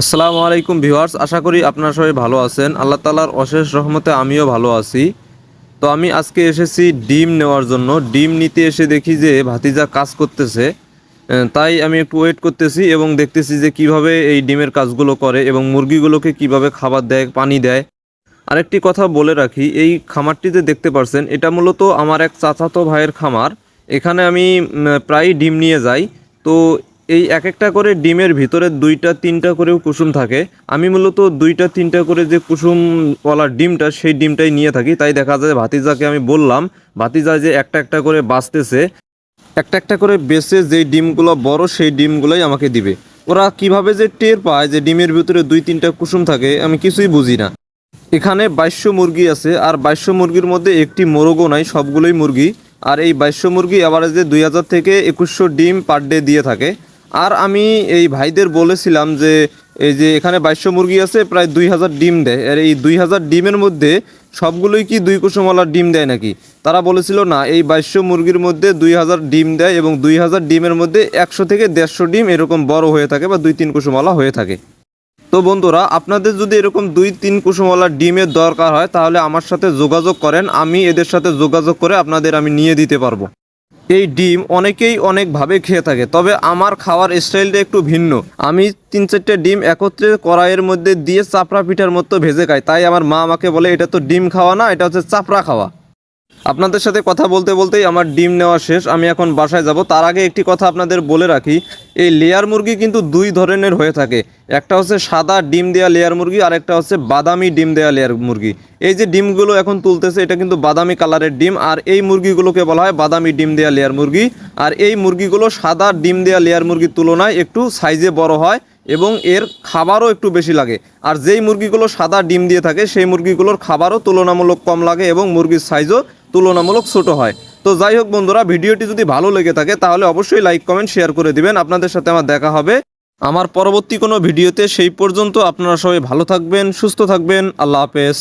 আসসালামু আলাইকুম ভিউয়ার্স আশা করি আপনারা সবাই ভালো আছেন। আল্লাহ তালার অশেষ রহমতে আমিও ভালো আছি। তো আমি আজকে এসেছি ডিম নেওয়ার জন্য। ডিম নিতে এসে দেখি যে ভাতিজা কাজ করতেছে তাই আমি একটু ওয়েট করতেছি এবং দেখতেছি যে কীভাবে এই ডিমের কাজগুলো করে এবং মুরগিগুলোকে কীভাবে খাবার দেয় পানি দেয়। আরেকটি কথা বলে রাখি এই খামারটিতে দেখতে পারছেন এটা মূলত আমার এক চাচাতো ভাইয়ের খামার। এখানে আমি উম, প্রায়ই ডিম নিয়ে যাই। তো এই এক একটা করে ডিমের ভিতরে দুইটা, তিনটা করেও কুসুম থাকে। আমি মূলত দুইটা, তিনটা করে যে কুসুমওয়ালা ডিমটা, সেই ডিমটাই নিয়ে থাকি। তাই দেখা যায় ভাতিজাকে আমি বললাম, ভাতিজা যে একটা একটা করে বাঁচতেছে, একটা একটা করে বেছে যেই ডিমগুলো বড়, সেই ডিমগুলোই আমাকে দিবে। ওরা কীভাবে যে টের পায় যে ডিমের ভিতরে দুই, তিনটা কুসুম থাকে, আমি কিছুই বুঝি না। এখানে বাইশশো মুরগি আছে, আর বাইশশো মুরগির মধ্যে একটি মোরগও নাই, সবগুলোই মুরগি। আর এই বাইশশো মুরগি অ্যাভারেজে দুই হাজার থেকে একুশশো ডিম পার ডে দিয়ে থাকে। আর আমি এই ভাইদের বলেছিলাম যে এই যে এখানে বাইশশো মুরগি আছে, প্রায় দুই হাজার ডিম দেয়। আর এই দুই হাজার ডিমের মধ্যে সবগুলোই কি দুই কুসুমওয়ালা ডিম দেয় নাকি? তারা বলেছিল, না, এই বাইশশো মুরগির মধ্যে দুই হাজার ডিম দেয় এবং দুই হাজার ডিমের মধ্যে একশো থেকে দেড়শো ডিম এরকম বড় হয়ে থাকে বা দুই তিন কুসুমওয়ালা হয়ে থাকে। তো বন্ধুরা, আপনাদের যদি এরকম দুই তিন কুসুমওয়ালা ডিমের দরকার হয়, তাহলে আমার সাথে যোগাযোগ করেন। আমি এদের সাথে যোগাযোগ করে আপনাদের আমি নিয়ে দিতে পারব। এই ডিম অনেকেই অনেকভাবে খেয়ে থাকে, তবে আমার খাওয়ার স্টাইলটা একটু ভিন্ন। আমি তিন চারটে ডিম একত্রে কড়াইয়ের মধ্যে দিয়ে চাপড়া পিঠার মতো ভেজে খাই, তাই আমার মা আমাকে বলে, এটা তো ডিম খাওয়া না, এটা হচ্ছে চাপড়া খাওয়া। আপনাদের সাথে কথা বলতে বলতেই আমার ডিম নেওয়া শেষ, আমি এখন বাসায় যাব। তার আগে একটি কথা আপনাদের বলে রাখি, এই লেয়ার মুরগি কিন্তু দুই ধরনের হয়ে থাকে। একটা হচ্ছে সাদা ডিম দেওয়া লেয়ার মুরগি, আর একটা হচ্ছে বাদামি ডিম দেওয়া লেয়ার মুরগি। এই যে ডিমগুলো এখন তুলতেছে, এটা কিন্তু বাদামি কালারের ডিম, আর এই মুরগিগুলোকে বলা হয় বাদামি ডিম দেওয়া লেয়ার মুরগি। আর এই মুরগিগুলো সাদা ডিম দেওয়া লেয়ার মুরগির তুলনায় একটু সাইজে বড় হয়, এবং এর খাবারও একটু বেশি লাগে। আর যেই মুরগিগুলো সাদা ডিম দিয়ে থাকে, সেই মুরগিগুলোর খাবারও তুলনামূলক কম লাগে, এবং মুরগির সাইজও তুলনামূলক ছোট হয়। তো যাই হোক বন্ধুরা, ভিডিওটি যদি ভালো লেগে থাকে, তাহলে অবশ্যই লাইক কমেন্ট শেয়ার করে দিবেন। আপনাদের সাথে আমার দেখা হবে। আমার পরবর্তী কোনো ভিডিওতে সেই পর্যন্ত আপনারা সবাই ভালো থাকবেন সুস্থ থাকবেন আল্লাহ হাফেজ।